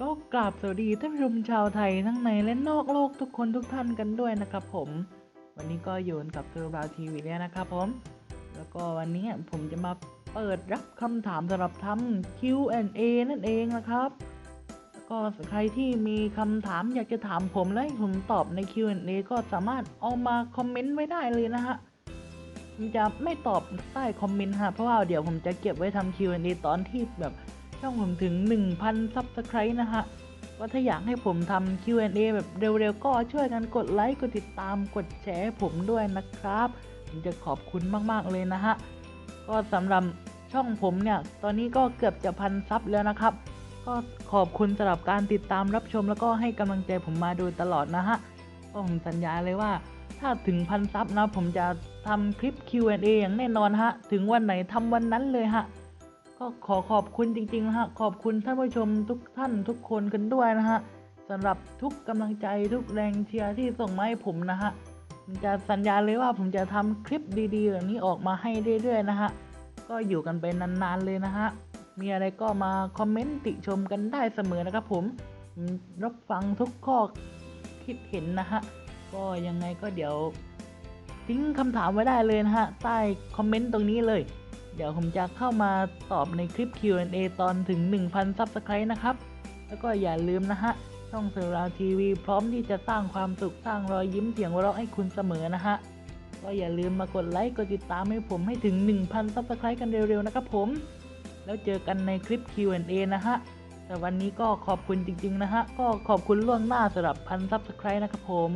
ก็กราบสวัสดีท่านผู้ชมชาวไทยทั้งในและนอกโลกทุกคนทุกท่านกันด้วยนะครับผม วันนี้ก็อยู่กับซูราทีวีแล้วนะครับผม แล้วก็วันนี้ผมจะมาเปิดรับคำถามสำหรับทำ Q&A นั่นเองนะครับแล้วก็ใครที่มีคำถามอยากจะถามผมและให้ผมตอบใน Q&A ก็สามารถเอามาคอมเมนต์ไว้ได้เลยนะฮะผมจะไม่ตอบใต้คอมเมนต์ฮะเพราะว่าเดี๋ยวผมจะเก็บไว้ทำ Q&A ตอนที่แบบ ช่องผมถึง 1,000 ซับสไครต์นะฮะว่าถ้าอยากให้ผมทำ Q&A แบบเร็วๆ ก็ช่วยกันกดไลค์ กดติดตาม กดแชร์ให้ผมด้วยนะครับ ผมจะขอบคุณมากๆเลยนะฮะ ก็สำหรับช่องผมเนี่ย ตอนนี้ก็เกือบจะพันซับแล้วนะครับ ก็ขอบคุณสำหรับการติดตามรับชมแล้วก็ให้กำลังใจผมมาโดยตลอดนะฮะ ก็ผมสัญญาเลยว่า ถ้าถึงพันซับนะ ผมจะทำคลิป Q&A อย่างแน่นอนฮะ ถึงวันไหนทำวันนั้นเลยฮะ ก็ขอขอบคุณจริงๆนะฮะ ขอบคุณท่านผู้ชมทุกท่านทุกคนกันด้วยนะฮะสำหรับทุกกำลังใจทุกแรงเชียร์ที่ส่งมาให้ผมนะฮะจะสัญญาเลยว่าผมจะทำคลิปดีๆแบบนี้ออกมาให้เรื่อยๆนะฮะ ก็อยู่กันไปนานๆเลยนะฮะ มีอะไรก็มาคอมเมนต์ติชมกันได้เสมอนะครับผม รับฟังทุกข้อคิดเห็นนะฮะ ก็ยังไงก็เดี๋ยวทิ้งคำถามไว้ได้เลยนะฮะ ใต้คอมเมนต์ตรงนี้เลย เดี๋ยวผมจะเข้ามาตอบในคลิป Q&A ตอนถึง 1,000 Subscribe นะครับ แล้วก็อย่าลืมนะฮะ ช่องเซราทีวีพร้อมที่จะสร้างความสุขสร้างรอยยิ้มเสียงหัวเราะให้คุณเสมอนะฮะ ก็อย่าลืมมากดไลค์กดติดตามให้ผมให้ถึง 1,000 Subscribe กันเร็วๆนะครับผม แล้วเจอกันในคลิป Q&A นะฮะแต่วันนี้ก็ขอบคุณจริงๆนะฮะ ก็ขอบคุณล่วงหน้าสำหรับพัน Subscribe นะครับผม